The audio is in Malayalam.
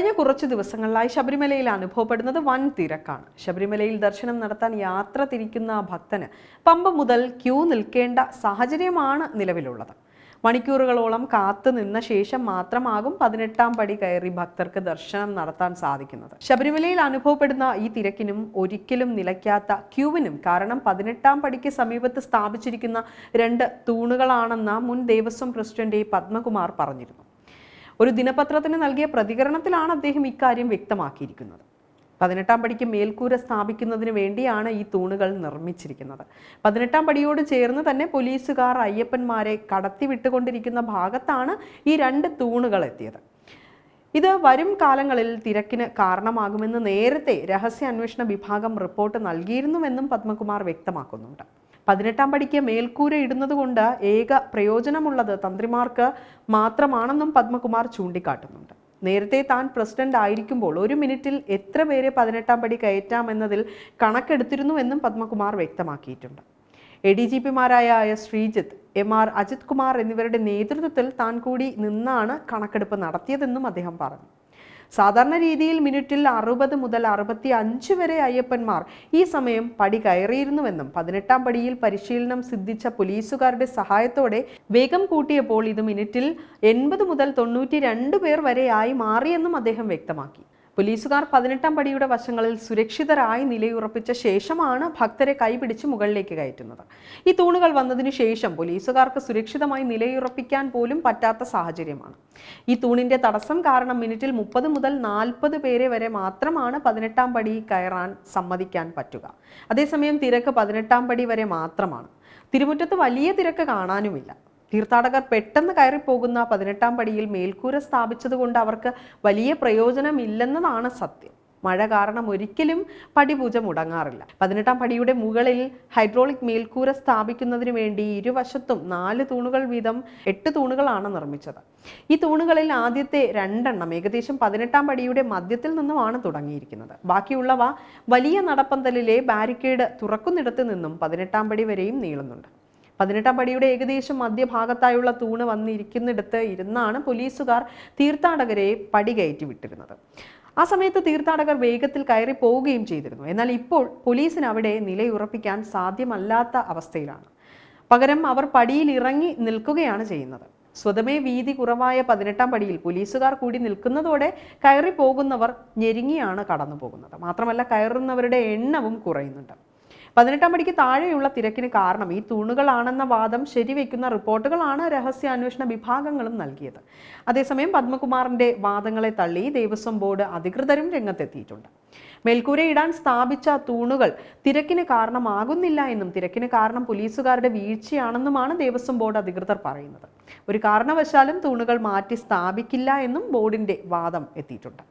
കഴിഞ്ഞ കുറച്ച് ദിവസങ്ങളിലായി ശബരിമലയിൽ അനുഭവപ്പെടുന്നത് വൻ തിരക്കാണ്. ശബരിമലയിൽ ദർശനം നടത്താൻ യാത്ര തിരിക്കുന്ന ഭക്തന് പമ്പ മുതൽ ക്യൂ നിൽക്കേണ്ട സാഹചര്യമാണ് നിലവിലുള്ളത്. മണിക്കൂറുകളോളം കാത്തു നിന്ന ശേഷം മാത്രമാകും പതിനെട്ടാം പടി കയറി ഭക്തർക്ക് ദർശനം നടത്താൻ സാധിക്കുന്നത്. ശബരിമലയിൽ അനുഭവപ്പെടുന്ന ഈ തിരക്കിനും ഒരിക്കലും നിലയ്ക്കാത്ത ക്യൂവിനും കാരണം പതിനെട്ടാം പടിക്ക് സമീപത്ത് സ്ഥാപിച്ചിരിക്കുന്ന രണ്ട് തൂണുകളാണെന്ന് മുൻ ദേവസ്വം പ്രസിഡന്റ് പത്മകുമാർ പറഞ്ഞിരുന്നു. ഒരു ദിനപത്രത്തിന് നൽകിയ പ്രതികരണത്തിലാണ് അദ്ദേഹം ഇക്കാര്യം വ്യക്തമാക്കിയിരിക്കുന്നത്. പതിനെട്ടാം പടിക്ക് മേൽക്കൂര സ്ഥാപിക്കുന്നതിന് വേണ്ടിയാണ് ഈ തൂണുകൾ നിർമ്മിച്ചിരിക്കുന്നത്. പതിനെട്ടാം പടിയോട് ചേർന്ന് തന്നെ പോലീസുകാർ അയ്യപ്പന്മാരെ കടത്തിവിട്ടുകൊണ്ടിരിക്കുന്ന ഭാഗത്താണ് ഈ രണ്ട് തൂണുകൾ എത്തിയത്. ഇത് വരും കാലങ്ങളിൽ തിരക്കിന് കാരണമാകുമെന്ന് നേരത്തെ രഹസ്യ അന്വേഷണ വിഭാഗം റിപ്പോർട്ട് നൽകിയിരുന്നുവെന്നും പത്മകുമാർ വ്യക്തമാക്കുന്നുണ്ട്. പതിനെട്ടാം പടിക്ക് മേൽക്കൂര ഇടുന്നത് കൊണ്ട് ഏക പ്രയോജനമുള്ളത് തന്ത്രിമാർക്ക് മാത്രമാണെന്നും പത്മകുമാർ ചൂണ്ടിക്കാട്ടുന്നുണ്ട്. നേരത്തെ താൻ പ്രസിഡന്റ് ആയിരിക്കുമ്പോൾ ഒരു മിനിറ്റിൽ എത്ര പേരെ പതിനെട്ടാം പടി കയറ്റാമെന്നതിൽ കണക്കെടുത്തിരുന്നുവെന്നും പത്മകുമാർ വ്യക്തമാക്കിയിട്ടുണ്ട്. എ ഡി ജി പിമാരായ ശ്രീജിത്ത് എം ആർ അജിത് കുമാർ എന്നിവരുടെ നേതൃത്വത്തിൽ താൻ കൂടി നിന്നാണ് കണക്കെടുപ്പ് നടത്തിയതെന്നും അദ്ദേഹം പറഞ്ഞു. സാധാരണ രീതിയിൽ മിനിറ്റിൽ അറുപത് മുതൽ അറുപത്തി അഞ്ച് വരെ അയ്യപ്പന്മാർ ഈ സമയം പടി കയറിയിരുന്നുവെന്നും പതിനെട്ടാം പടിയിൽ പരിശീലനം സിദ്ധിച്ച പോലീസുകാരുടെ സഹായത്തോടെ വേഗം കൂട്ടിയപ്പോൾ ഇത് മിനിറ്റിൽ എൺപത് മുതൽ തൊണ്ണൂറ്റി പേർ വരെയായി മാറിയെന്നും അദ്ദേഹം വ്യക്തമാക്കി. പോലീസുകാർ പതിനെട്ടാം പടിയുടെ വശങ്ങളിൽ സുരക്ഷിതരായി നിലയുറപ്പിച്ച ശേഷമാണ് ഭക്തരെ കൈപിടിച്ച് മുകളിലേക്ക് കയറ്റുന്നത്. ഈ തൂണുകൾ വന്നതിനു ശേഷം പോലീസുകാർക്ക് സുരക്ഷിതമായി നിലയുറപ്പിക്കാൻ പോലും പറ്റാത്ത സാഹചര്യമാണ്. ഈ തൂണിന്റെ തടസ്സം കാരണം മിനിറ്റിൽ മുപ്പത് മുതൽ നാൽപ്പത് പേരെ വരെ മാത്രമാണ് പതിനെട്ടാം പടി കയറാൻ സമ്മതിക്കാൻ പറ്റുക. അതേസമയം തിരക്ക് പതിനെട്ടാം പടി വരെ മാത്രമാണ്. തിരുമുറ്റത്ത് വലിയ തിരക്ക് കാണാനുമില്ല. തീർത്ഥാടകർ പെട്ടെന്ന് കയറിപ്പോകുന്ന പതിനെട്ടാം പടിയിൽ മേൽക്കൂര സ്ഥാപിച്ചതുകൊണ്ട് അവർക്ക് വലിയ പ്രയോജനമില്ലെന്നതാണ് സത്യം. മഴ കാരണം ഒരിക്കലും പടിപൂജ മുടങ്ങാറില്ല. പതിനെട്ടാം പടിയുടെ മുകളിൽ ഹൈഡ്രോളിക് മേൽക്കൂര സ്ഥാപിക്കുന്നതിന് വേണ്ടി ഇരുവശത്തും നാല് തൂണുകൾ വീതം എട്ട് തൂണുകളാണ് നിർമ്മിച്ചത്. ഈ തൂണുകളിൽ ആദ്യത്തെ രണ്ടെണ്ണം ഏകദേശം പതിനെട്ടാം പടിയുടെ മധ്യത്തിൽ നിന്നുമാണ് തുടങ്ങിയിരിക്കുന്നത്. ബാക്കിയുള്ളവ വലിയ നടപ്പന്തലിലെ ബാരിക്കേഡ് തുറക്കുന്നിടത്ത് നിന്നും പതിനെട്ടാം പടി വരെയും നീളുന്നുണ്ട്. പതിനെട്ടാം പടിയുടെ ഏകദേശം മധ്യഭാഗത്തായുള്ള തൂണ് വന്നിരിക്കുന്നിടത്ത് ഇരുന്നാണ് പോലീസുകാർ തീർത്ഥാടകരെ പടി കയറ്റി വിട്ടിരുന്നത്. ആ സമയത്ത് തീർത്ഥാടകർ വേഗത്തിൽ കയറി പോവുകയും ചെയ്തിരുന്നു. എന്നാൽ ഇപ്പോൾ പോലീസിന് അവിടെ നിലയുറപ്പിക്കാൻ സാധ്യമല്ലാത്ത അവസ്ഥയിലാണ്. പകരം അവർ പടിയിൽ ഇറങ്ങി നിൽക്കുകയാണ് ചെയ്യുന്നത്. സ്വതമേ വീതി കുറവായ പതിനെട്ടാം പടിയിൽ പോലീസുകാർ കൂടി നിൽക്കുന്നതോടെ കയറി പോകുന്നവർ ഞെരുങ്ങിയാണ് കടന്നു പോകുന്നത് മാത്രമല്ല കയറുന്നവരുടെ എണ്ണവും കുറയുന്നുണ്ട്. പതിനെട്ടാം പടിക്ക് താഴെയുള്ള തിരക്കിന് കാരണം ഈ തൂണുകളാണെന്ന വാദം ശരിവെക്കുന്ന റിപ്പോർട്ടുകളാണ് രഹസ്യാന്വേഷണ വിഭാഗങ്ങളും നൽകിയത്. അതേസമയം പത്മകുമാറിന്റെ വാദങ്ങളെ തള്ളി ദേവസ്വം ബോർഡ് അധികൃതരും രംഗത്തെത്തിയിട്ടുണ്ട്. മേൽക്കൂരയിടാൻ സ്ഥാപിച്ച തൂണുകൾ തിരക്കിന് കാരണമാകുന്നില്ല എന്നും തിരക്കിന് കാരണം പോലീസുകാരുടെ വീഴ്ചയാണെന്നുമാണ് ദേവസ്വം ബോർഡ് അധികൃതർ പറയുന്നത്. ഒരു കാരണവശാലും തൂണുകൾ മാറ്റി സ്ഥാപിക്കില്ല എന്നും ബോർഡിന്റെ വാദം എത്തിയിട്ടുണ്ട്.